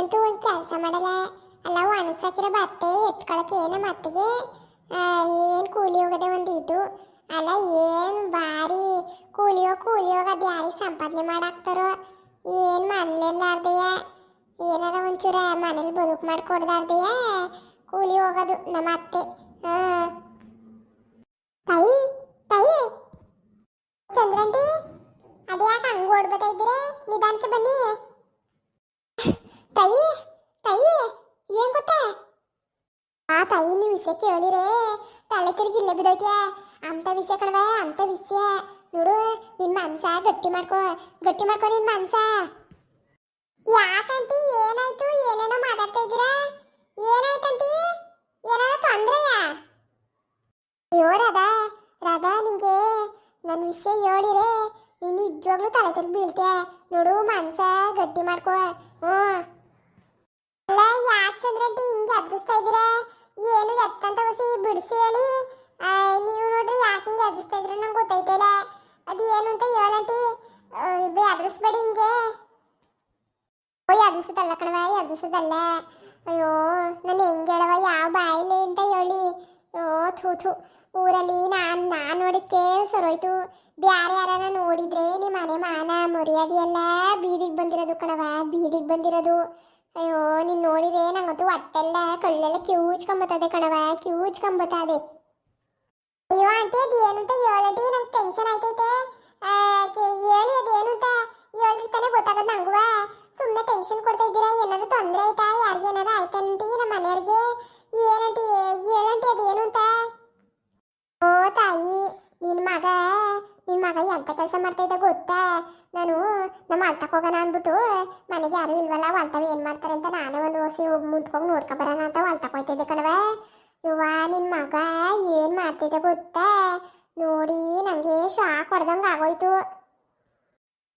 ಅಂತೂ ಒಂದು ಕೆಲಸ ಮಾಡಲ್ಲ. ಅಲ್ಲ ಒಣಗ್ಸಾಕಿರೋ ಬಟ್ಟೆ ಎತ್ಕೊಳಕ್ಕೆ ಏನು ಮತ್ತಿಗೆ? ಏನು ಕೂಲಿ ಹೋಗದೆ ಒಂದು ಇಟ್ಟು ಅಲ್ಲ, ಏನು ಭಾರಿ ಕೂಲಿಯೋ ಕೂಲಿಯೋಗ ಅದು ಯಾರಿಗೆ ಸಂಪಾದನೆ ಮಾಡಾಕ್ತಾರೋ? ಏನು ಮನೇಲಾರ್ದೆಯ ಏನಾರ ಒಂಚೂರ ಮನೇಲಿ ಬದುಕು ಮಾಡಿಕೊಡ್ದಾರ್ದೆಯ? ಕೂಲಿ ಹೋಗೋದು ನಮ್ಮ ಅತ್ತೆ. ತಾಯಿ ತಾಯಿ! ಚಂದ್ರಂಟಿ, ಅದ್ಯಾಕೆ ಹಂಗೆ ಓಡ್ಬೋದಾ ಇದ್ರೆ ನಿಧಾನಕ್ಕೆ ಬನ್ನಿ. ತಾಯಿ ತಾಯಿ, ಏನ್ ಗೊತ್ತಾ? ಆ ತಾಯಿ ನೀವು ವಿಷಯ ಕೇಳಿರೇ, ತಲೆ ತಿರುಗಿ ಇಲ್ಲೇ ಬಿದ್ದೈತೆ ಅಂತ ವಿಷಯ ಕಣವೆ ಅಂತ ವಿಷಯ. ನೋಡು, ನಿನ್ ಮನ್ಸ ಗಟ್ಟಿ ಮಾಡ್ಕೋ ಗಟ್ಟಿ ಮಾಡ್ಕೋ ನಿನ್ ಮನ್ಸ. ಯಾಕಂಟಿ, ಏನಾಯ್ತು? ಏನೇನೋ ಮಾತಾಡ್ತಾ ಇದ್ದೀರಾ? ಏನಾಯ್ತಂಟಿ ಏನಾರ ತೊಂದ್ರೆಯಾ? ಅಯ್ಯೋ, ರಾಧಾ ರಾಧಾ, ನಿಂಗೆ ನನ್ನ ವಿಷಯ ಹೇಳಿರೇ, ನೀನು ನಿಜವಾಗ್ಲೂ ತಲೆ ತಿರುಗಿ ಬೀಳ್ತೀಯ? ನೋಡು, ಮನ್ಸ ಗಟ್ಟಿ ಮಾಡ್ಕೋ. ಹ್ಞೂ ಅಲ್ಲ ಯಾಕೆ ಚಂದ್ರಡ್ಡಿ ಹಿಂಗೆ ಎದುರಿಸ್ತಾ ಇದ್ದೀರಾ ಏನು ಎತ್ತಂತ ಹೊಸಿ ಬಿಡಿಸಿ ಹೇಳಿ ಆ, ನೀವು ನೋಡ್ರಿ ಯಾಕೆ ಹಿಂಗೆ ಎದುರಿಸ್ತಾ ಇದ್ದೀರಾ ನಂಗೆ ಗೊತ್ತೈತಿಲ್ಲ ಅದು ಏನು ಅಂತ ಹೇಳಂಟಿ ಎದುರಿಸ್ಬೇಡಿ ಹಿಂಗೆ ಎದುರಿಸೋದಲ್ಲ ಕಣವ ಎದುರಿಸೋದಲ್ಲ ಅಯ್ಯೋ ನಾನು ಹೆಂಗೆ ಹೇಳವ ಯಾವ ಬಾಯಿಲಿ ಅಂತ ಹೇಳಿ. ಓ ಥೂ ಥೂ. ಊರಲ್ಲಿ ನಾನು ನಾ ನೋಡಕ್ಕೆ ಸರೋಯ್ತು. ಬ್ಯಾರೆ ಯಾರನ್ನ ನೋಡಿದ್ರೆ ನಿಮ್ಮ ಮನೆ ಮಾನ, ಮರ್ಯಾದೆ ಬೀದಿಗೆ ಬಂದಿರೋದು ಕಣವ ಬೀದಿಗೆ ಬಂದಿರೋದು. ಅಯ್ಯೋ, ನೀನು ನೋಡಿದ್ರೆ ನಂಗಂತೂ ಹೊಟ್ಟೆಲ್ಲ, ಕಳ್ಳೆಲ್ಲ ಕಿವುಚ್ಕೊಂಬತ್ತದೆ ಕಣವ ಕಿವುಚ್ಕೊಂಬತ್ತದೆ. ಅಯ್ಯೋ, ಆಂಟಿ ಅದು ಏನು ಅಂತ ಹೇಳಟಿ ನಂಗೆ ಟೆನ್ಷನ್ ಆಯ್ತೈತೆ. ಹೇಳಿ ಅದು ಏನು ಅಂತ ಹೇಳಿ ತಾನೇ ನಂಗುವಾ ಟೆನ್ಷನ್ ಕೊಡ್ತಾ ಇದ್ದೀರಾ? ಏನಾದ್ರು ತೊಂದರೆ ಆಯ್ತಾ ಯಾರಿಗೆ ಏನಾರು ಆಯ್ತಾನಂಟಿ ನಮ್ಮ ಮನೆಯವ್ರಿಗೆ? ಏನಂಟಿ ಅದು ಏನು ಅಂತ? ಓ, ತಾಯಿ ನಿನ್ನ ಮಗ ನಿನ್ನ ಮಗ ಎಂತ ಕೆಲಸ ಮಾಡ್ತಾ ಇದ್ದ ಗೊತ್ತಾ? ನಾನು ನಮ್ಮ ಅಳ್ತಕ್ಕೆ ಹೋಗೋಣ ಅಂದ್ಬಿಟ್ಟು ಮನೆಗೆ ಯಾರು ಇಲ್ವಲ್ಲ ಹೊಲ್ತಾವ ಏನು ಮಾಡ್ತಾರೆ ಅಂತ ನಾನೇ ಒಂದು ಹೊಸಿ ಮುಂದ್ಕೊಂಡು ನೋಡ್ಕೊ ಬರೋಣ ಅಂತ ಹೊಲ್ತಕ್ಕೆ ಹೋಯ್ತಿದ್ದೆ ಕಣವೆ ಇವ್ವ ನಿನ್ನ ಮಗ ಏನು ಮಾಡ್ತಿದ್ದೆ ಗೊತ್ತಾ? ನೋಡಿ ನನಗೆ ಶಾಕ್ ಹೊಡೆದಂಗೆ ಆಗೋಯ್ತು.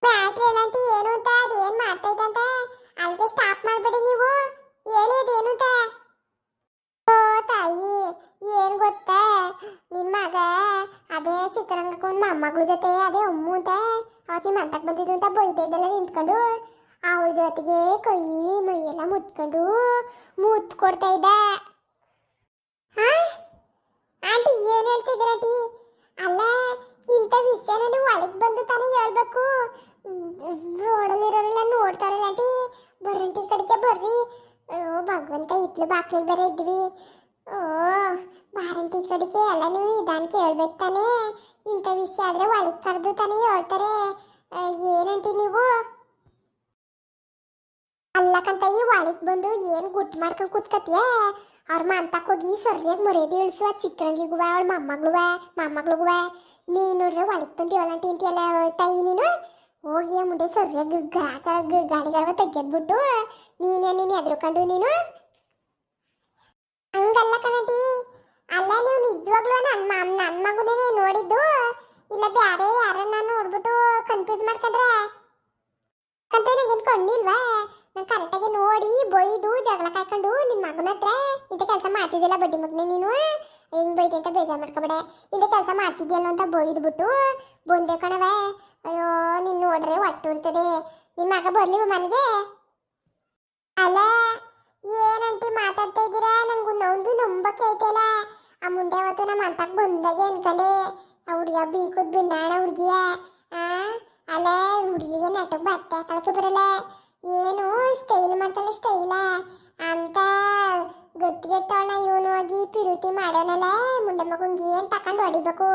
ಬ್ಯಾಟ್ರಿ ಎಲ್ಲಂಟಿ ಏನು ಅಂತ ಅದು ಏನು ಮಾಡ್ತಾ ಇದ್ದಂತ ಅಲ್ಲಿಗೆ ಸ್ಟಾಪ್ ಮಾಡಬೇಡಿ ನೀವು. ಹೇಳಿ ಅದೇನು ಅಂತ ಓ ತಾಯಿ, ಏನ್ ಗೊತ್ತಾ? ನಿನ್ ಮಗ ಅದೇ ಚಿತ್ರರಂಗಕ್ಕೆ ಒಂದು ಮೊಮ್ಮಗಳ ಜೊತೆ, ಅದೇ ಅಮ್ಮು ಅಂತ ಅವತ್ತು ನಿಮ್ಮ ಅಂತಕ್ಕೆ ಬಂದಿದ್ದು ಅಂತ ಬೈದೆಲ್ಲ ನಿಂತ್ಕೊಂಡು ಅವಳ ಜೊತೆಗೆ ಕೈ ಮೈಯೆಲ್ಲ ಮುಟ್ಕೊಂಡು ಮುತ್ತು ಕೊಡ್ತಾ ಇದ್ದ. ಆಂಟಿ, ಏನು ಹೇಳ್ತಿದ್ದೀರ ಆಂಟಿ? ಅಲ್ಲ, ಇಂಥ ವಿಷಯ ನಾನು ಒಳಗೆ ಬಂದು ತಾನೇ ಹೇಳ್ಬೇಕು. ಬರ್ರಿ. ಅಯ್ಯೋ ಭಗವಂತ, ಇತ್ಲು ಬಾಕ್ಲಿಗೆ ಬೇರೆ ಇದ್ವಿ. ಓ, ಬಾರಂತಿ ಕಡಿಕೆ ಎಲ್ಲ ನೀವು? ಇದಾನ್ ಕೇಳ್ಬೇಕು ತಾನೇ. ಇಂಥ ವಿಷಯ ಆದ್ರೆ ಒಳಗೆ ಕರೆದು ತಾನೇ ಹೇಳ್ತಾರೆ. ಏನಂತಿ ನೀವು? ಅಲ್ಲಕಂತ ಈ ಒಳಗೆ ಬಂದು ಏನು ಗುಟ್ ಮಾಡ್ಕೊಂಡು ಕೂತ್ಕತಿಯ? ಅವ್ರ ಮಂತಕ್ಕೆ ಹೋಗಿ ಸರಿಯಾಗಿ ಮರ್ಯಾದೆ ಇಳಿಸುವ, ಚಿತ್ರಂಗಿಗುವ, ಅವಳ ಮೊಮ್ಮಗ್ಳುವ, ಮೊಮ್ಮಗ್ಳುಗುವ. ನೀನು ನೋಡ್ರೆ ಒಳಗೆ ಬಂದು ಹೇಳಂಟಿ ಅಂತೀಯಲ್ಲ, ತಾಯಿ ನೀನು? ಹೋಗಿ ಮುಂದೆ ಸರಿಯಾಗಿ ಗಾಡಿ ಗಾಡಿಗಳವ ತೆಗೆದ್ಬಿಟ್ಟು ನೀನೇ, ನೀನು ಎದ್ರುಕೊಂಡು ನೀನು? ಹಂಗಲ್ಲ ಕಣಟಿ ಅಲ್ಲ ನೀವು ನಿಜವಾಗ್ಲೂ ನನ್ನ ಮಾಮ್ ನನ್ನ ಮಗುನೇ ನೋಡಿದ್ದು? ಇಲ್ಲ ಬೇರೆ ಯಾರನ್ನ ನೋಡ್ಬಿಟ್ಟು ಕನ್ಫ್ಯೂಸ್ ಮಾಡ್ಕೊಂಡ್ರೆ? ಕಂತ ನಂಗೇನು ಕಣ್ಣಿಲ್ವಾ ನಾನು ಕರೆಕ್ಟಾಗಿ ನೋಡಿ ಬೈದು ಜಗಳ ಕಾಯ್ಕೊಂಡು ನಿನ್ನ ಮಗನ ಹತ್ರ ಇಂಥ ಕೆಲಸ ಮಾಡ್ತಿದ್ದಿಲ್ಲ ಬಡ್ಡಿ ಮಗನೇ ನೀನು? ಹೆಂಗ್ ಬೈದೆ ಅಂತ ಬೇಜಾರು ಮಾಡ್ಕೊಬೇಡ. ಇಂಥ ಕೆಲಸ ಮಾಡ್ತಿದ್ಯಲ್ಲ ಅಂತ ಬೈದ್ಬಿಟ್ಟು ಬಂದೆ ಕಣವೆ ಅಯ್ಯೋ ನೀನು ನೋಡ್ರೆ ಹೊಟ್ಟು ನಿಮ್ಮ ಮಗ ಬರ್ಲಿ ಮನೆಗೆ. ಅಲ್ಲ ಏನಂಟಿ ಮಾತಾಡ್ತಾ ಇದ್ದೀರಾ? ನಂಗೆ ಒಂದು ನಂಬಕ್ಕೆ ಐತಲ್ಲ ಆ ಮುಂದೆ ಅವತ್ತು ನಮ್ಮ ಅಂತಕ್ ಬಂದಾಗೆ ಅನ್ಕಂಡೆ. ಆ ಹುಡುಗ ಬೀಕುದ್ ಬಿನ್ನಾಣ ಹುಡುಗಿಯ. ಆ, ಅಲ್ಲ, ಹುಡುಗಿಗೆ ನೆಟ್ಟಗೆ ಬಟ್ಟೆ ಹಾಕೊಳಕ್ಕೆ ಬರಲ್ಲ. ಏನು ಸ್ಟೈಲ್ ಮಾಡ್ತಾಳೆ ಸ್ಟೈಲ ಅಂತ ಗೊತ್ತಿಗೆಟ್ಟವಣ ಇವನು ಹೋಗಿ ಪಿರುತಿ ಮಾಡೋನಲ್ಲ ಮುಂಡೆ ಮಗಂಗೆ ಏನು ತಕೊಂಡು ಹೊಡಿಬೇಕು?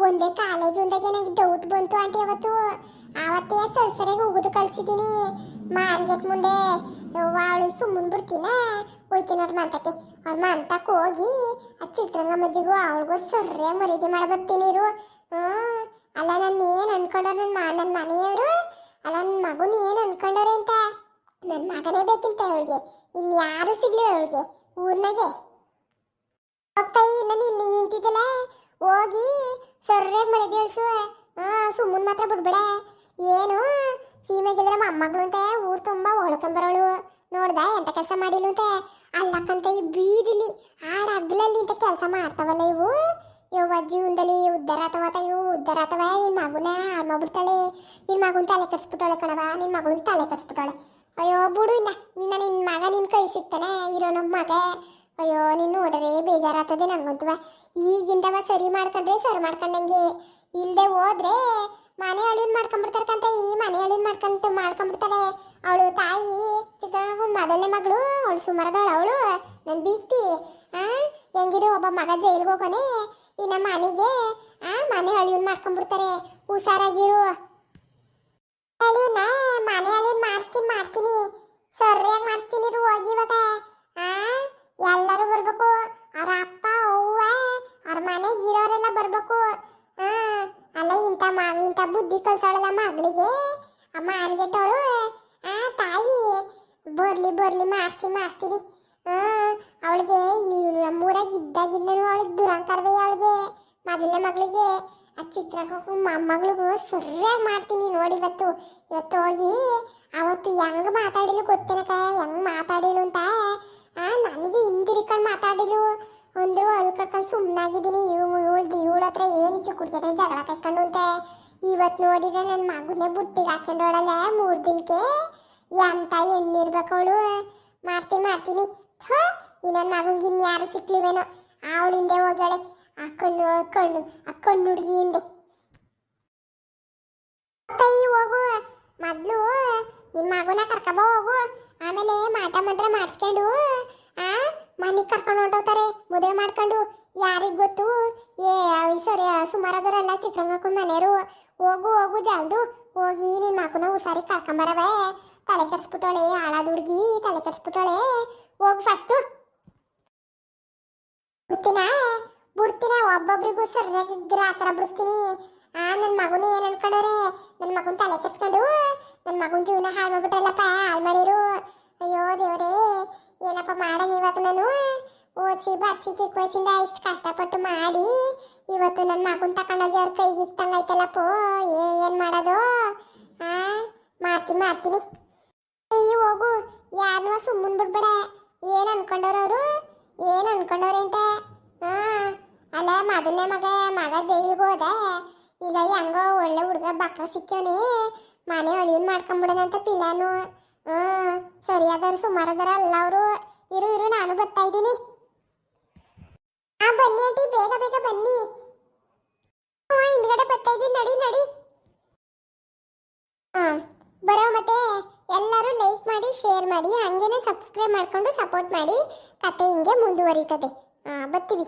ಒಂದೇ ಕಾಲೇಜ್ ಒಂದಾಗೆ ಡೌಟ್ ಬಂತು ಆಂಟಿ ಅವತ್ತು ಆವತ್ತೇ ಸರಿ ಹೋಗುದು ಕಳ್ಸಿದ್ದೀನಿ ಮಾನ್ಗೆಟ್ ಮುಂದೆ ಅವಳು ಸುಮ್ಮನೆ ಬಿಡ್ತೀನ? ಹೋಯ್ತೀನಿ ಅವ್ರ ಮಂತಕ್ಕೆ. ಅವ್ರ ಮಂತಕ್ಕೆ ಹೋಗಿ ಆ ಚಿತ್ರಂಗ ಮಜ್ಜಿಗೂ ಅವಳಿಗೂ ಸರ್ರೆ ಮರೀದಿ ಮಾಡ್ಬರ್ತೀನಿ ಇರು. ಅಲ್ಲ ನನ್ನ ಏನು ಅನ್ಕೊಂಡವ್ರು ನನ್ನ ಮಾ ನನ್ನ ಮನೆಯವರು? ಅಲ್ಲ ನನ್ನ ಮಗುನ ಏನು ಅನ್ಕೊಂಡವ್ರೆ ಅಂತ? ನನ್ನ ಮಗನೇ ಬೇಕಿಂತ ಅವಳಿಗೆ. ಇನ್ಯಾರು ಸಿಗ್ಲಿ ಅವಳಿಗೆ? ಊರ್ನಾಗೆ? ಹೋಗ್ತಾಯಿ ನಾನು ಇಲ್ಲಿ ನಿಂತಿದ್ದಲ್ಲ? ಹೋಗಿ ಸರ್ರೆ ಹಾಂ ಸುಮ್ಮನೆ ಮಾತ್ರ ಬಿಡ್ಬೇಡ. ಏನು? ಸೀಮೆಗಿದ್ರೆ ಮೊಮ್ಮಗಳು ಅಂತ, ಊರು ತುಂಬ ಹೊಳ್ಕೊಂಬರೋಳು ನೋಡ್ದ, ಎಂತ ಕೆಲಸ ಮಾಡಿಲ್ಲ ಅಂತೆ? ಅಲ್ಲಕ್ಕಂತ, ಈ ಬೀದಿಲಿ ಆಡ ಅಗ್ಲಲ್ಲಿ ಅಂತ ಕೆಲಸ ಮಾಡ್ತಾವಲ್ಲ ಇವು. ಇವ ಜೀವನದಲ್ಲಿ ಆತವ ಆತ ಇವು ಉದ್ಧಾರ ಆತವ ನಿನ್ನ ಮಗುನ ಹಾಳು ಮಾಡ್ಬಿಡ್ತಾಳೆ. ನಿನ್ನ ಮಗುನ ತಲೆ ಕಟ್ಸ್ಬಿಟ್ಟಾಳೆ ಕಣವ ನಿನ್ನ ಮಗುನ ತಲೆ ಕಟ್ಸ್ಬಿಟ್ಟಾಳೆ ಅಯ್ಯೋ, ಬಿಡು ಇನ್ನ, ನಿನ್ನ ನಿನ್ನ ಮಗ ನಿನ್ನ ಕೈ ಸಿಗ್ತಾನೆ ಇರೋ ನಮ್ಮ ಮಗ. ಅಯ್ಯೋ, ನೀನು ನೋಡ್ರೆ ಬೇಜಾರಾಗ್ತದೆ ನಂಗಂತವ ಈಗಿಂದವ ಸರಿ ಮಾಡ್ಕೊಂಡ್ರೆ ಸರಿ ಮಾಡ್ಕೊಂಡಂಗೆ. ಇಲ್ದೆ ಹೋದ್ರೆ ಮನೆ ಅಳಿನ್ ಮಾಡ್ಕೊಂಡ್ಬಿಡ್ತಾರಕಂತ ಈ ಮನೆ ಅಳಿನ್ ಮಾಡ್ಕೊಂತ ಮಾಡ್ಕೊಂಡ್ಬಿಡ್ತಾರೆ ಅವಳು ತಾಯಿ ಚಿಕ್ಕ ಮೊದಲನೇ ಮಗಳು, ಅವಳು ಸುಮಾರದವಳು, ಅವಳು ನನ್ನ ಬೀಗ್ತಿ. ಆ ಹೆಂಗಿರೋ ಒಬ್ಬ ಮಗ ಜೈಲ್ಗೆ ಹೋಗೋನೆ. ಇನ್ನ ಮನೆಗೆ, ಆ, ಮನೆ ಅಳಿಯನ್ ಮಾಡ್ಕೊಂಡ್ಬಿಡ್ತಾರೆ. ಹುಷಾರಾಗಿರು. ಅಳಿವನ್ನ ಮನೆ ಅಳಿಯನ್ ಮಾಡಿಸ್ತೀನಿ ಮಾಡ್ತೀನಿ ಸರಿಯಾಗಿ ಮಾಡಿಸ್ತೀನಿ ಹೋಗಿ ಇವಾಗ ಆ ಎಲ್ಲರೂ ಬರ್ಬೇಕು ಅವ್ರ ಅಪ್ಪ ಅವ್ವ ಅವ್ರ ಮನೆಗೆ ಇರೋರೆಲ್ಲ ಬರ್ಬೇಕು ಆ ಅಲ್ಲ ಇಂಥ ಬುದ್ಧಿ ಕಲ್ಸಾಳಲ್ಲ ಮಗಳಿಗೆ? ಅಮ್ಮ ಅನ್ಗೆಟ್ಟವಳು? ಆ, ತಾಯಿ, ಬರ್ಲಿ ಬರ್ಲಿ ಮಾಡಿಸಿ ಮಾಡಿಸ್ತೀರಿ ಅವಳಿಗೆ ನಮ್ಮೂರಾಗ ಇದ್ದಾಗಿಂದನೂ ಅವಳಿಗೆ ದುರಂಕಾರವೇ ಅವಳಿಗೆ ಮೊದಲನೇ ಮಗಳಿಗೆ. ಆ ಚಿತ್ರಕ್ಕೂ ಮೊಮ್ಮಗಳಿಗೂ ಸರಿಯಾಗಿ ಮಾಡ್ತೀನಿ ನೋಡಿ ಇವತ್ತು. ಇವತ್ತು ಹೋಗಿ ಅವತ್ತು ಹೆಂಗ್ ಮಾತಾಡಿಲು ಗೊತ್ತೇನಕ ಹೆಂಗ್ ಮಾತಾಡಿಲು ಅಂತ? ಆ, ನನಗೆ ಹಿಂದಿರಿಕೊಂಡು ಮಾತಾಡಿಲು ಅಂದ್ರು ಅಲ್ಲಿ ಕರ್ಕೊಂಡು ಸುಮ್ಮನಾಗಿದ್ದೀನಿ ಇವಳು ಇವಳ ಹತ್ರ ಏನು ಚಿಕ್ಕುಡ್ಗೆ ಜಗಳ ಕಟ್ಕೊಂಡು ಅಂತೆ. ಇವತ್ತು ನೋಡಿದ್ರೆ ನನ್ನ ಮಗುನೇ ಬುಟ್ಟಿಗೆ ಹಾಕೊಂಡು ಓಡಲ್ಲ ಮೂರು ದಿನಕ್ಕೆ ಎಂತ ಎಣ್ಣಿರ್ಬೇಕು ಅವಳು ಮಾಡ್ತೀನಿ ಮಾಡ್ತೀನಿ. ಥೋ, ಈ ನನ್ನ ಮಗಂಗೆ ಇನ್ಯಾರು ಸಿಕ್ಲಿವೇನೋ. ಅವಳಿಂದೆ ಹೋಗ್ಯಾಳೆ. ಆ ಕಣ್ಣು ಅಕ್ಕಣ್ಣು ಕಣ್ಣು, ಆ ಕಣ್ಣು ಹುಡುಗಿ ಹಿಂದೆ. ತಾಯಿ ಹೋಗು. ಮೊದಲು ನಿನ್ನ ಮಗುನ ಕರ್ಕಬ ಹೋಗು. ಆಮೇಲೆ ಮಾಟ ಮಂತ್ರ ಮಾಡಿಸ್ಕೊಂಡು, ಆ, ಮನೆಗೆ ಕರ್ಕೊಂಡು ಹೊಂಟೋಗ್ತಾರೆ. ಮದುವೆ ಮಾಡ್ಕೊಂಡು ಯಾರಿಗ್ ಗೊತ್ತು? ಏ ಸರಿ ಸುಮಾರದರೆಲ್ಲ ಚಿತ್ರರಂಗಕ್ಕೂ ಮನೆಯವರು. ಹೋಗು ಹೋಗು, ಜಲ್ದು. ಹೋಗಿ ನಿನ್ನ ಮಗುನ ಹುಷಾರಿ ಕರ್ಕೊಂಬರವೆ. ತಲೆ ಕೆಡ್ಸ್ಬಿಟ್ಟೋಳೆ, ಹಾಳಾದ ಹುಡುಗಿ, ತಲೆ ಕೆಡ್ಸ್ಬಿಟ್ಟೋಳೆ. ಹೋಗು ಫಸ್ಟು ಬಿಡ್ತೀನ? ಬಿಡ್ತೀನ? ಒಬ್ಬೊಬ್ರಿಗೂ ಸರಿಯಾಗಿ ಗ್ರಾಚಾರ ಬಿಡಿಸ್ತೀನಿ ಆ ನನ್ನ ಮಗುನ ಏನ್ ಅನ್ಕೊಂಡವ್ರೆ ನನ್ನ ಮಗುನ ತಲೆ ಕೆಡ್ಸ್ಕೊಂಡು ನನ್ನ ಮಗುನ ಜೀವನ ಹಾಳು ಮಾಡ್ಬಿಟ್ರಲ್ಲಪ್ಪ ಹಾಳು ಮಾಡಿರು ಅಯ್ಯೋ ದೇವರೇ ಏನಪ್ಪ ಮಾಡೋದು ಇವತ್ತು ನಾನು ಬರ್ಸಿ ಚಿಕ್ಕ ಇಷ್ಟು ಕಷ್ಟಪಟ್ಟು ಮಾಡಿ, ಇವತ್ತು ನನ್ನ ಮಗುನ್ ತಕೊಂಡೋಗಿ ಅವ್ರ ಕೈಗೆ ಇಟ್ಟಂಗೈತಲ್ಲಪ್ಪೋ ಏ ಏನು ಮಾಡೋದು? ಆ, ಮಾಡ್ತೀನಿ ಮಾಡ್ತೀನಿ. ಅಯ್ಯ, ಹೋಗು. ಯಾರನ್ನೂ ಸುಮ್ಮನೆ ಬಿಡ್ಬೇಡ. ಏನು ಅನ್ಕೊಂಡವ್ರವ್ರು ಏನು ಅನ್ಕೊಂಡವ್ರೆ ಅಂತ ಅಲ್ಲ ಮದನೇ ಮಗ ಮಗ ಜೈಲಿಗೆ ಹೋದ. ಈಗ ಹೆಂಗೋ ಒಳ್ಳೆ ಹುಡುಗ ಬಕ್ರ ಸಿಕ್ಕವನಿ. ಮನೆ ಅಳಿಯನ್ ಮಾಡ್ಕೊಂಬಿಡೋದಂತ ಪಿಲಾನು. ಹ್ಞೂ ಸರಿಯಾದವ್ರು ಸುಮಾರದಾರ ಅಲ್ಲ ಅವರು. ಇರು ಇರು, ನಾನು ಬರ್ತಾ ಇದ್ದೀನಿ. ಬನ್ನಿ ಆಂಟಿ, ಬೇಗ ಬೇಗ ಬನ್ನಿ. ಹಿಂದ್ಗಡೆ ಬರ್ತಾ ಇದ್ದೀನಿ, ನಡಿ ನಡಿ. ಹಾಂ ಬರೋ ಮತ್ತೆ ಎಲ್ಲರೂ ಲೈಕ್ ಮಾಡಿ ಶೇರ್ ಮಾಡಿ, ಹಂಗೇನೆ ಸಬ್ಸ್ಕ್ರೈಬ್ ಮಾಡ್ಕೊಂಡು ಸಪೋರ್ಟ್ ಮಾಡಿ. ಕತೆ ಹಿಂಗೆ ಮುಂದುವರಿತದೆ. ಹಾಂ, ಬರ್ತೀವಿ.